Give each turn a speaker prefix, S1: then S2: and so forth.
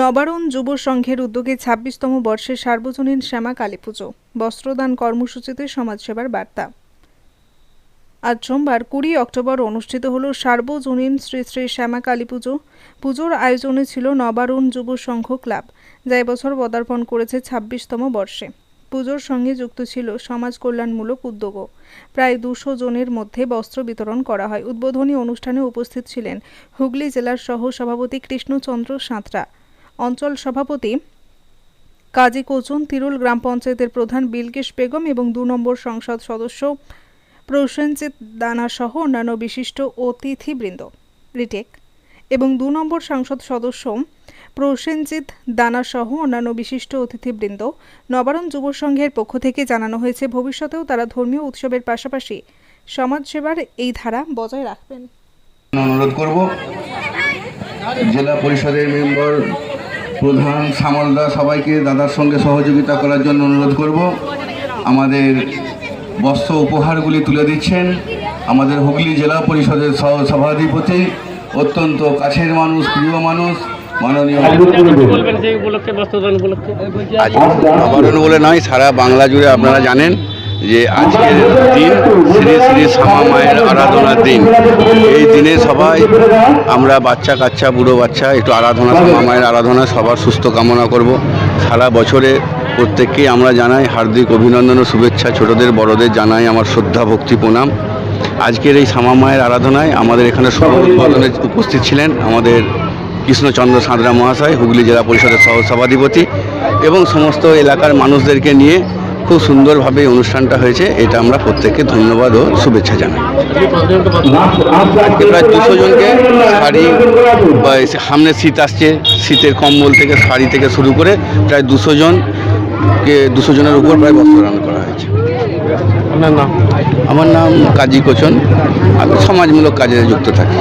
S1: নবারণ যুব সংঘের উদ্যোগে ছাব্বিশতম বর্ষে সার্বজনীন শ্যামা কালী পুজো, বস্ত্রদান কর্মসূচিতে সমাজসেবার বার্তা। আজ সোমবার কুড়ি অক্টোবর অনুষ্ঠিত হল সার্বজনীন শ্রী শ্রী শ্যামা কালী পুজো। পুজোর আয়োজনে ছিল নবারণ যুব সংঘ ক্লাব, যা এবছর পদার্পণ করেছে ছাব্বিশতম বর্ষে। পুজোর সঙ্গে যুক্ত ছিল সমাজ কল্যাণমূলক উদ্যোগও। প্রায় দুশো জনের মধ্যে বস্ত্র বিতরণ করা হয়। উদ্বোধনী অনুষ্ঠানে উপস্থিত ছিলেন হুগলি জেলার সহ সভাপতি কৃষ্ণচন্দ্র সাঁতরা। অঞ্চল সভাপতি কাজী কোচন তিরুল গ্রাম পঞ্চায়েতের প্রধান বিলকেশ বেগম এবং দু নম্বর সংসদ সদস্য প্রসেনজিৎ দানা সহ অন্যান্য বিশিষ্ট অতিথিবৃন্দ, রিটেক, এবং দু নম্বর সংসদ সদস্য প্রসেনজিৎ দানা সহ অন্যান্য বিশিষ্ট অতিথিবৃন্দ নবারণ যুব সংঘের পক্ষ থেকে জানানো হয়েছে, ভবিষ্যতেও তারা ধর্মীয় উৎসবের পাশাপাশি সমাজসেবার এই ধারা বজায় রাখবেন।
S2: অনুরোধ করব, জেলা পরিষদের মেম্বার প্রধান সামলদা সবাইকে দাদার সঙ্গে সহযোগিতা করার জন্য অনুরোধ করব। আমাদের বস্ত্র উপহারগুলি তুলে দিচ্ছেন। আমাদের হুগলি জেলা পরিষদের সহ সভাধিপতি অত্যন্ত কাছের মানুষ প্রিয় মানুষ মাননীয় বলে নয় সারা বাংলা জুড়ে আপনারা জানেন। যে আজকের দিন, শ্রী শ্রী শ্যামা মায়ের আরাধনার দিন। এই দিনে সবাই আমরা বাচ্চা কাচ্চা, বুড়ো বাচ্চা, একটু আরাধনা, শ্যামা মায়ের আরাধনা, সবার সুস্থ কামনা করব। সারা বছরে প্রত্যেককেই আমরা জানাই হার্দিক অভিনন্দন ও শুভেচ্ছা, ছোটদের, বড়দের জানাই আমার শ্রদ্ধা, ভক্তি, প্রণাম। আজকের এই শ্যামা মায়ের আরাধনায় আমাদের এখানে সহ উদ্বোধনে উপস্থিত ছিলেন আমাদের কৃষ্ণচন্দ্র সাঁতরা মহাশয়, হুগলি জেলা পরিষদের সহ সভাধিপতি এবং সমস্ত এলাকার মানুষদেরকে নিয়ে খুব সুন্দরভাবে এই অনুষ্ঠানটা হয়েছে এটা আমরা প্রত্যেককে ধন্যবাদ ও শুভেচ্ছা জানাই। প্রায় দুশো জনকে শাড়ি বা সামনে শীত আসছে শীতের কম্বল থেকে শাড়ি থেকে শুরু করে প্রায় দুশো জনকে দুশো জনের উপর প্রায় বস্ত্রদান করা হয়েছে।
S3: আপনার নাম?
S2: আমার নাম কাজী কোচন। আমি সমাজমূলক কাজে যুক্ত থাকি।